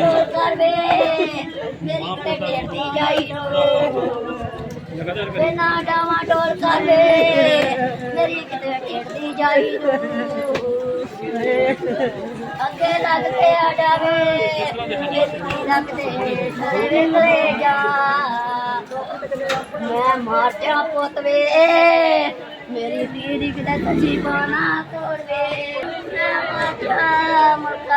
ਡੋਲ ਕਰਵੇ ਮੇਰੀ ਕਿਤੇ ਢੇਰਦੀ ਜਾਈ ਵੇ ਨਾ ਡਾਵਾ ਡੋਲ ਕਰਵੇ ਮੇਰੀ ਕਿਤੇ ਢੇਰਦੀ ਜਾਈ ਅੱਗੇ ਲੱਗਦੇ ਆ ਜਾਵੇ ਇੱਥੇ ਲੱਗਦੇ ਸਾਰੇ ਵੇਲੇ ਜਾ। ਮੈਂ ਮਾਰ ਜਾ ਪੁੱਤ ਵੇ। ਮੇਰੀ ਦੀਦੀ ਕਿਤੇ ਸੱਚੀ ਬਾਣਾ ਤੋੜਵੇ ਮੈਂ ਮਾਰ ਜਾ ਮੁਰਕਾ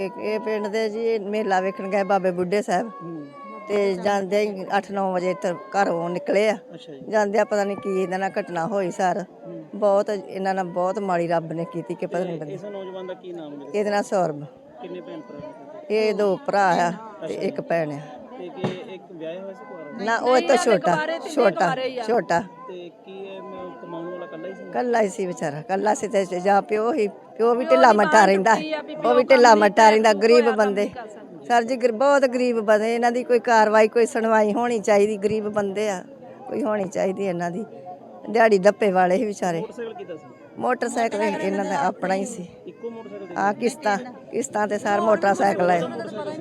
ਇਹ ਪਿੰਡ ਦੇ ਜੀ ਮੇਲਾ ਵੇਖਣ ਗਏ ਬਾਬੇ ਬੁੱਢੇ ਸਾਹਿਬ। ਤੇ ਜਾਂਦੇ 8-9 ਵਜੇ ਘਰੋਂ ਨਿਕਲੇ ਆ। ਜਾਂਦੇ ਆ ਪਤਾ ਨਹੀਂ ਕੀ ਇਹਦੇ ਨਾਲ ਘਟਨਾ ਹੋਈ ਸਰ। ਬਹੁਤ ਇਹਨਾਂ ਨਾਲ ਬਹੁਤ ਮਾੜੀ ਰੱਬ ਨੇ ਕੀਤੀ ਕਿ ਪਤਾ ਨਹੀਂ ਇਸ ਨੌਜਵਾਨ ਦਾ ਕੀ ਨਾਮ ਹੈ? ਇਹਦੇ ਨਾਲ ਸੌਰਬ ਕਿੰਨੇ ਭੈਣ ਭਰਾ ਨੇ? ਤੁਹਾਡੇ? ਇਹ ਦੋ ਭਰਾ ਆ ਤੇ ਇੱਕ ਭੈਣ ਆ। ਤੇ ਕਿ ਇੱਕ ਵਿਆਹਿਆ ਹੋਇਆ ਸੀ ਕੁਆਰਾ ਨਾ ਉਹ ਇਹ ਤੋਂ ਛੋਟਾ ਛੋਟਾ ਛੋਟਾ। ਤੇ ਕੀ ਹੀ ਸੀ। ਕੱਲਾ ਹੀ ਸੀ ਵਿਚਾਰਾ ਕੱਲਾ ਸੀ ਤੇ ਜਾਂ ਪਿਓ ਹੀ ਪਿਓ ਵੀ ਢਿੱਲਾ ਮੱਠਾ ਰਹਿੰਦਾ ਉਹ ਵੀ ਢਿੱਲਾ ਮੱਠਾ ਰਹਿੰਦਾ ਗਰੀਬ ਬੰਦੇ। ਸਰ ਜੀ ਬਹੁਤ ਗਰੀਬ ਬੰਦੇ ਇਹਨਾਂ ਦੀ ਕੋਈ ਕਾਰਵਾਈ ਕੋਈ ਸੁਣਵਾਈ ਹੋਣੀ ਚਾਹੀਦੀ ਗਰੀਬ ਬੰਦੇ ਆ ਕੋਈ ਹੋਣੀ ਚਾਹੀਦੀ ਇਹਨਾਂ ਦੀ। ਦਿਹਾੜੀ ਦੱਪੇ ਵਾਲੇ ਹੀ ਵਿਚਾਰੇ। ਮੋਟਰਸਾਈਕਲ ਕਿੱਦਾਂ ਸੀ? ਮੋਟਰਸਾਈਕਲ ਇਹਨਾਂ ਦਾ ਆਪਣਾ ਹੀ ਸੀ। ਇੱਕੋ ਮੋਟਰਸਾਈਕਲ ਆ ਕਿਸ਼ਤਾਂ ਕਿਸ਼ਤਾਂ ਤੇ ਸਾਰ ਮੋਟਰਸਾਈਕਲ ਹੈ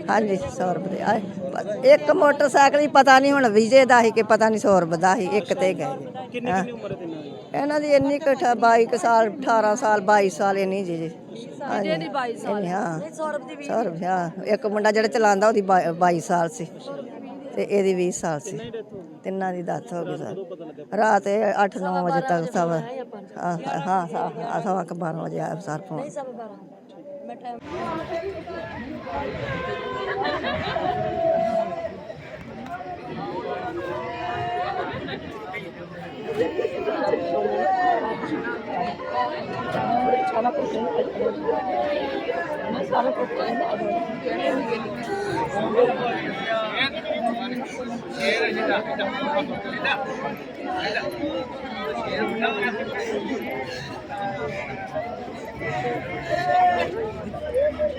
ਹਾਂਜੀ 100 ਰੁਪਏ ਆਏ। ਇੱਕ ਮੋਟਰਸਾਈਕਲ ਹੀ ਪਤਾ ਨਹੀਂ ਹੁਣ ਵਿਜੇ ਦਾ ਹੀ ਕਿ ਪਤਾ ਨਹੀਂ 100 ਰੁਪਏ ਦਾ ਹੀ ਇੱਕ ਤੇ ਗਏ। ਕਿੰਨੀ ਕਿੰਨੀ ਉਮਰ ਦੀ? ਇਹਨਾਂ ਦੀ ਇੰਨੀ ਕੁ ਅਠਾ- 22 ਕੁ ਸਾਲ 18 ਸਾਲ 22 ਸਾਲ ਇੰਨੀ ਜੀ ਜੀ। ਹਾਂਜੀ। ਦੀ 22 ਸਾਲ। ਹਾਂ। ਸੌਰਵ ਦੀ 20 ਹਾਂ। ਇੱਕ ਮੁੰਡਾ ਜਿਹੜਾ ਚਲਾਉਂਦਾ ਉਹਦੀ 22 ਸਾਲ ਸੀ। ਤੇ ਇਹਦੀ 20 ਸਾਲ ਸੀ। ਡੈਥ ਤਿੰਨਾਂ ਦੀ ਦੱਤ ਹੋ ਗਈ ਸਰ ਰਾਤ 8-9 ਵਜੇ ਤੱਕ ਸਭ ਹਾਂ ਹਾਂ ਹਾਂ ਸਵਾ ਕੁ 12 ਵਜੇ ਆਇਆ ਸਰ ਫੋਨ చాలా క్వశ్చన్స్ పెట్టాను చాలా క్వశ్చన్స్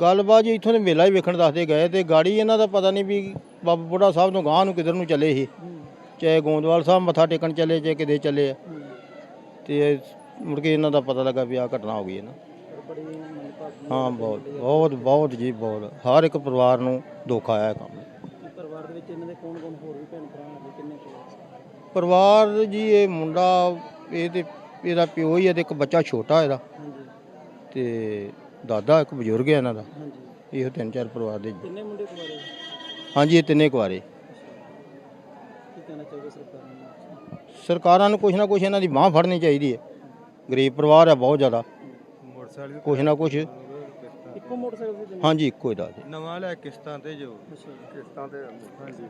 ਗੱਲਬਾਤ ਜੀ ਇੱਥੋਂ ਦੇ ਮੇਲਾ ਹੀ ਵੇਖਣ ਦੱਸਦੇ ਗਏ ਤੇ ਗਾੜੀ ਇਹਨਾਂ ਦਾ ਪਤਾ ਨਹੀਂ ਵੀ ਬਾਬਾ ਬੁੱਢਾ ਸਾਹਿਬ ਤੋਂ ਗਾਂ ਨੂੰ ਕਿਧਰ ਨੂੰ ਚੱਲੇ ਸੀ। ਚਾਹੇ ਗੋਂਦਵਾਲ ਸਾਹਿਬ ਮੱਥਾ ਟੇਕਣ ਚੱਲੇ, ਚਾਹੇ ਕਿਤੇ ਚੱਲੇ ਆ। ਤੇ ਮੁੜ ਕੇ ਇਹਨਾਂ ਦਾ ਪਤਾ ਲੱਗਾ ਵੀ ਆ ਘਟਨਾ ਹੋ ਗਈ ਹੈ ਨਾ। ਹਾਂ ਬਹੁਤ ਬਹੁਤ ਬਹੁਤ ਜੀ ਬਹੁਤ। ਹਰ ਇੱਕ ਪਰਿਵਾਰ ਨੂੰ ਦੁੱਖ ਆਇਆ ਕੰਮ। ਪਰਿਵਾਰ ਦੇ ਵਿੱਚ ਇਹਨਾਂ ਦੇ ਕੌਣ ਕੌਣ ਹੋਰ ਵੀ ਭੈਣ ਭਰਾ ਨੇ ਕਿੰਨੇ ਕੁ? ਪਰਿਵਾਰ ਜੀ ਇਹ ਮੁੰਡਾ ਇਹ ਤੇ ਇਹਦਾ ਪਿਓ ਹੀ ਹੈ ਤੇ ਇੱਕ ਬੱਚਾ ਛੋਟਾ ਇਹਦਾ। ਹਾਂਜੀ। ਤੇ ਦਾਦਾ ਇੱਕ ਬਜ਼ੁਰਗ ਹੈ ਇਹਨਾਂ ਦਾ। ਇਹੋ ਤਿੰਨ ਚਾਰ ਪਰਿਵਾਰ ਦੇ ਜੀ। ਕਿੰਨੇ ਮੁੰਡੇ ਕੁਆਰੇ ਹਾਂਜੀ ਇਹ ਤਿੰਨੇ ਕੁਆਰੇ ਕੀ ਕਹਿਣਾ ਚਾਹੋਗੇ ਸਰਕਾਰ ਨੂੰ? ਸਰਕਾਰਾਂ ਨੂੰ ਕੁਛ ਨਾ ਕੁਛ ਇਹਨਾਂ ਦੀ ਬਾਹ ਫੜਨੀ ਚਾਹੀਦੀ ਹੈ। ਗਰੀਬ ਪਰਿਵਾਰ ਹੈ ਬਹੁਤ ਜ਼ਿਆਦਾ। ਕੁਛ ਨਾ ਕੁਛ। ਇੱਕੋ ਮੋਟਰਸਾਈਕਲ ਹਾਂਜੀ ਇੱਕੋ ਹੀ ਦਾ ਨਵਾਂ ਲੈ ਕਿਸ਼ਤਾਂ ਤੇ ਜੋ। ਕਿਸ਼ਤਾਂ ਤੇ। ਹਾਂਜੀ।